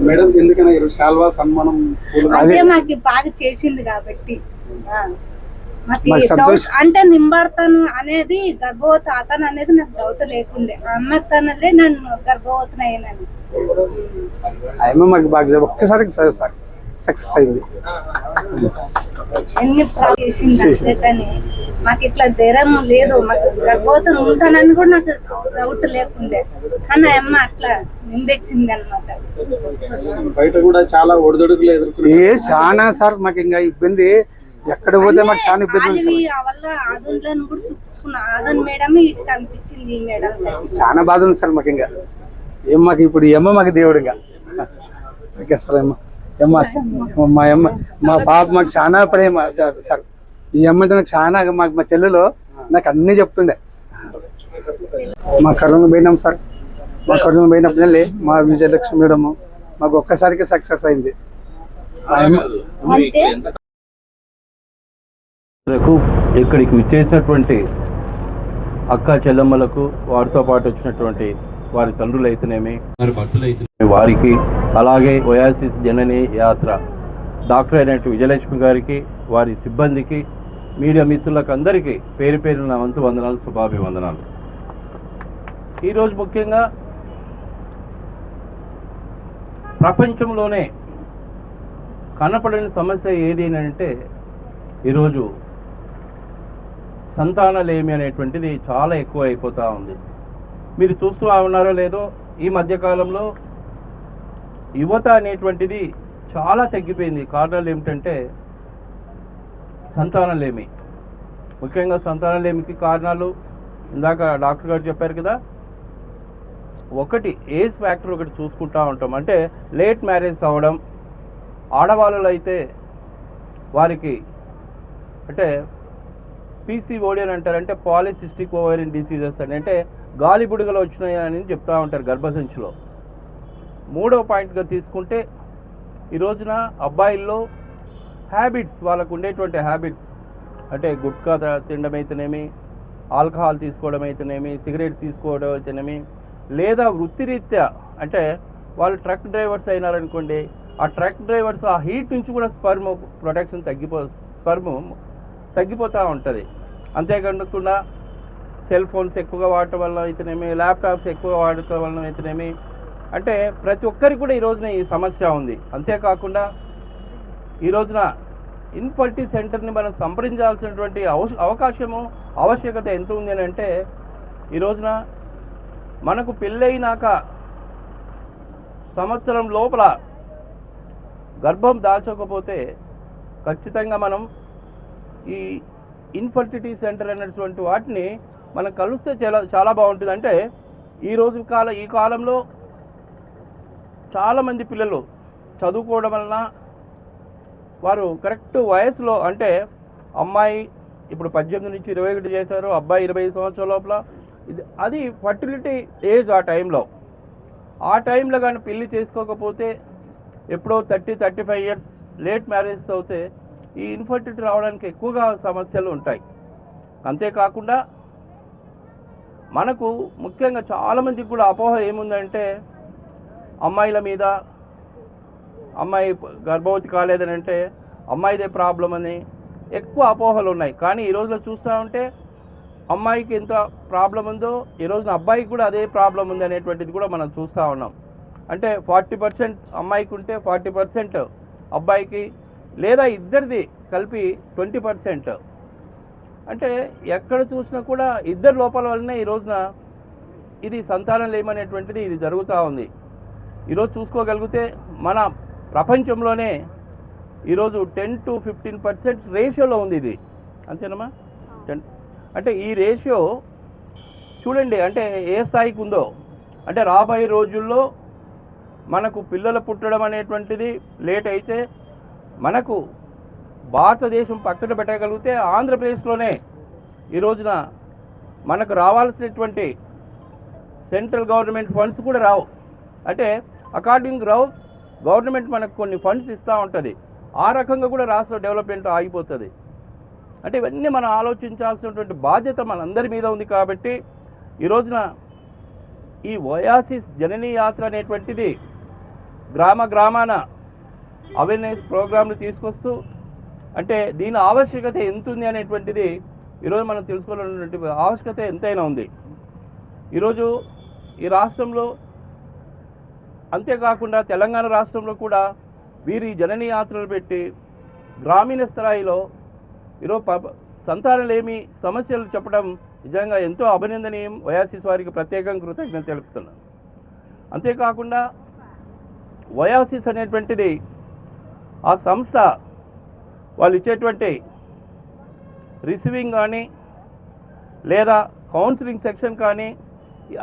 Madam ఎందుకైనా శాల్వా సన్మానం అదే మాకు బాగా చేసింది కాబట్టి. సంతోషం. అంటే నింబడతాను అనేది గర్భవతి అతను అనేది నాకు డౌట్ లేకుండే. అమ్మతనలే నన్ను గర్భవతిని అయ్యానని ఆయమ్మ మాకు బాగా ఒక్కసారి సక్సెస్ అయింది. ఎన్ని చేసింది చేసింది. అంతే కానీ మాకు ఇట్లా ధైర్యం లేదు. మాకు గర్భవతం ఉంటానని కూడా నాకు డౌట్ లేకుండే. కానీ అమ్మ అట్లా నింబెట్టింది అనమాట బయట కూడా చాలా ఒడిదొడుకులు ఎదుర్కొన్నారు. ఏ చాలా సార్ మాకు ఇంకా ఇబ్బంది. ఎక్కడ పోతే మాకు చాలా ఇబ్బంది మేడమే చాలా బాధ ఉంది సార్ మాకు ఇంకా ఏం మాకు ఇప్పుడు ఈ అమ్మ మాకు దేవుడు ఇంకా. ఓకే సార్ అమ్మ. అమ్మ మా అమ్మ మా పాప మాకు చాలా ప్రేమ సార్ సార్. ఈ అమ్మ అంటే నాకు చాలా మాకు మా చెల్లెలు నాకు అన్నీ చెప్తుండే. మా కరోనా పోయినాం సార్. మా కరోనా పోయినప్పుడు వెళ్ళి మా విజయలక్ష్మి మేడం మాకు ఒక్కసారికి సక్సెస్ అయింది. ఆ అమ్మ అంటే కు ఇక్కడికి విచ్చేసినటువంటి అక్క చెల్లెమ్మలకు వారితో పాటు వచ్చినటువంటి వారి తండ్రులు అయితేనేమి వారి భర్తలు అయితేనేమి వారికి అలాగే ఒయాసిస్ జనని యాత్ర. డాక్టర్ అయినటువంటి విజయలక్ష్మి గారికి వారి సిబ్బందికి మీడియా మిత్రులకు అందరికీ పేరు పేరు నా వంతు వందనాలు శుభాభివందనాలు. ఈరోజు ముఖ్యంగా ప్రపంచంలోనే కనపడని సమస్య ఏది అని అంటే ఈరోజు సంతానలేమి అనేటువంటిది చాలా ఎక్కువ అయిపోతూ ఉంది. మీరు చూస్తూ ఉన్నారో లేదో ఈ మధ్యకాలంలో యువత అనేటువంటిది చాలా తగ్గిపోయింది. కారణాలు ఏమిటంటే సంతానలేమి. ముఖ్యంగా సంతానలేమికి కారణాలు ఇందాక డాక్టర్ గారు చెప్పారు కదా ఒకటి ఏజ్ ఫ్యాక్టర్ ఒకటి చూసుకుంటా ఉంటాం. అంటే లేట్ మ్యారేజ్ అవ్వడం ఆడవాళ్ళలో అయితే వారికి అంటే పీసీఓడి అని అంటారు. అంటే పాలిసిస్టిక్ ఓవరియన్ డిసీజెస్ అని. అంటే గాలి బుడగలు వచ్చినాయి అని ఉంటారు గర్భసంచిలో. మూడో పాయింట్గా తీసుకుంటే ఈ రోజున అబ్బాయిల్లో హ్యాబిట్స్ వాళ్ళకు ఉండేటువంటి హ్యాబిట్స్. అంటే గుట్కా తినడం అయితేనేమి ఆల్కహాల్ తీసుకోవడం అయితేనేమి సిగరెట్ తీసుకోవడం అయితేనేమి లేదా వృత్తిరీత్యా అంటే వాళ్ళు ట్రక్ డ్రైవర్స్ అయినారనుకోండి ఆ ట్రక్ డ్రైవర్స్ ఆ హీట్ నుంచి కూడా స్పర్మ్ ప్రొటెక్షన్ తగ్గిపో స్పర్మ్ తగ్గిపోతూ ఉంటుంది. అంతేకాకుండా సెల్ ఫోన్స్ ఎక్కువగా వాడటం వల్ల అయితేనేమి ల్యాప్టాప్స్ ఎక్కువ వాడటం వల్ల అయితేనేమి అంటే ప్రతి ఒక్కరికి కూడా ఈ రోజున ఈ సమస్య ఉంది. అంతేకాకుండా ఈ రోజున ఇన్ఫల్టీ సెంటర్ని మనం సంప్రదించాల్సినటువంటి అవస అవకాశము ఆవశ్యకత ఎంత ఉంది అని అంటే ఈ రోజున మనకు పెళ్ళైనాక సంవత్సరం లోపల గర్భం దాల్చకపోతే ఖచ్చితంగా మనం ఈ ఇన్ఫర్టిలిటీ సెంటర్ అనేటువంటి వాటిని మనం కలిస్తే చాలా చాలా బాగుంటుంది. అంటే ఈరోజు కాల ఈ కాలంలో చాలామంది పిల్లలు చదువుకోవడం వలన వారు కరెక్ట్ వయసులో అంటే అమ్మాయి ఇప్పుడు పద్దెనిమిది నుంచి ఇరవై ఒకటి చేశారు అబ్బాయి ఇరవై ఐదు సంవత్సరాల లోపల. ఇది అది ఫర్టిలిటీ ఏజ్ ఆ టైంలో. ఆ టైంలో కానీ పెళ్ళి చేసుకోకపోతే ఎప్పుడో thirty thirty five years late marriage అవుతే ఈ ఇన్ఫర్టిలిటీ రావడానికి ఎక్కువగా సమస్యలు ఉంటాయి. అంతేకాకుండా మనకు ముఖ్యంగా చాలామందికి కూడా అపోహ ఏముందంటే అమ్మాయిల మీద అమ్మాయి గర్భవతి కాలేదని అంటే అమ్మాయిదే ప్రాబ్లం అని ఎక్కువ అపోహలు ఉన్నాయి. కానీ ఈ రోజులో చూస్తూ ఉంటే అమ్మాయికి ఎంత ప్రాబ్లం ఉందో ఈ రోజున అబ్బాయికి కూడా అదే ప్రాబ్లం ఉంది అనేటువంటిది కూడా మనం చూస్తూ ఉన్నాం. అంటే ఫార్టీ పర్సెంట్ అమ్మాయికి ఉంటే ఫార్టీ పర్సెంట్ అబ్బాయికి లేదా ఇద్దరిది కలిపి ట్వంటీ పర్సెంట్. అంటే ఎక్కడ చూసినా కూడా ఇద్దరు లోపాల వల్లనే ఈ రోజున ఇది సంతానం లేమనేటువంటిది ఇది జరుగుతూ ఉంది. ఈరోజు చూసుకోగలిగితే మన ప్రపంచంలోనే ఈరోజు టెన్ టు ఫిఫ్టీన్ పర్సెంట్ రేషియోలో ఉంది ఇది. అంతేనమ్మా? టెన్ అంటే ఈ రేషియో చూడండి అంటే ఏ స్థాయికి ఉందో. అంటే రాబోయే రోజుల్లో మనకు పిల్లలు పుట్టడం అనేటువంటిది లేట్ అయితే మనకు భారతదేశం పక్కన పెట్టగలిగితే ఆంధ్రప్రదేశ్లోనే ఈ రోజున మనకు రావాల్సినటువంటి సెంట్రల్ గవర్నమెంట్ ఫండ్స్ కూడా రావు. అంటే అకార్డింగ్ రావు గవర్నమెంట్ మనకు కొన్ని ఫండ్స్ ఇస్తూ ఉంటుంది. ఆ రకంగా కూడా రాష్ట్ర డెవలప్మెంట్ ఆగిపోతుంది. అంటే ఇవన్నీ మనం ఆలోచించాల్సినటువంటి బాధ్యత మనందరి మీద ఉంది కాబట్టి ఈ రోజున ఈ ఓయాసిస్ జననీ యాత్ర అనేటువంటిది గ్రామ గ్రామాన అవేర్నెస్ ప్రోగ్రాంలు తీసుకొస్తూ అంటే దీని ఆవశ్యకత ఎంత ఉంది అనేటువంటిది ఈరోజు మనం తెలుసుకోవాలన్నటువంటి ఆవశ్యకత ఎంతైనా ఉంది. ఈరోజు ఈ రాష్ట్రంలో అంతేకాకుండా తెలంగాణ రాష్ట్రంలో కూడా వీరి జననీ యాత్రలు పెట్టి గ్రామీణ స్థాయిలో ఈరోజు ప సంతానలేమి సమస్యలు చెప్పడం నిజంగా ఎంతో అభినందనీయం. వయాసిస్ వారికి ప్రత్యేకంగా కృతజ్ఞత తెలుపుతున్నాను. అంతేకాకుండా వయాసిస్ అనేటువంటిది ఆ సంస్థ వాళ్ళు ఇచ్చేటువంటి రిసీవింగ్ కానీ లేదా కౌన్సిలింగ్ సెక్షన్ కానీ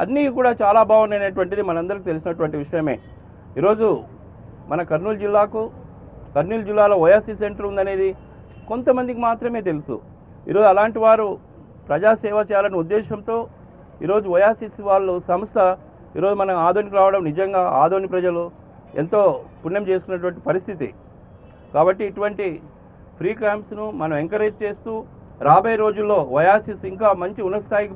అన్నీ కూడా చాలా బాగున్నాయనేటువంటిది మనందరికీ తెలిసినటువంటి విషయమే. ఈరోజు మన కర్నూలు జిల్లాకు కర్నూలు జిల్లాలో ఓఎస్సీ సెంటర్ ఉందనేది కొంతమందికి మాత్రమే తెలుసు. ఈరోజు అలాంటి వారు ప్రజాసేవ చేయాలనే ఉద్దేశంతో ఈరోజు ఓయాసిస్ వాళ్ళు సంస్థ ఈరోజు మనం ఆదోనికి రావడం నిజంగా ఆదోని ప్రజలు ఎంతో పుణ్యం చేసుకున్నటువంటి పరిస్థితి. కాబట్టి ఇటువంటి ఫ్రీ క్యాంప్స్ను మనం ఎంకరేజ్ చేస్తూ రాబోయే రోజుల్లో వయాసిస్ ఇంకా మంచి ఉన్నత స్థాయికి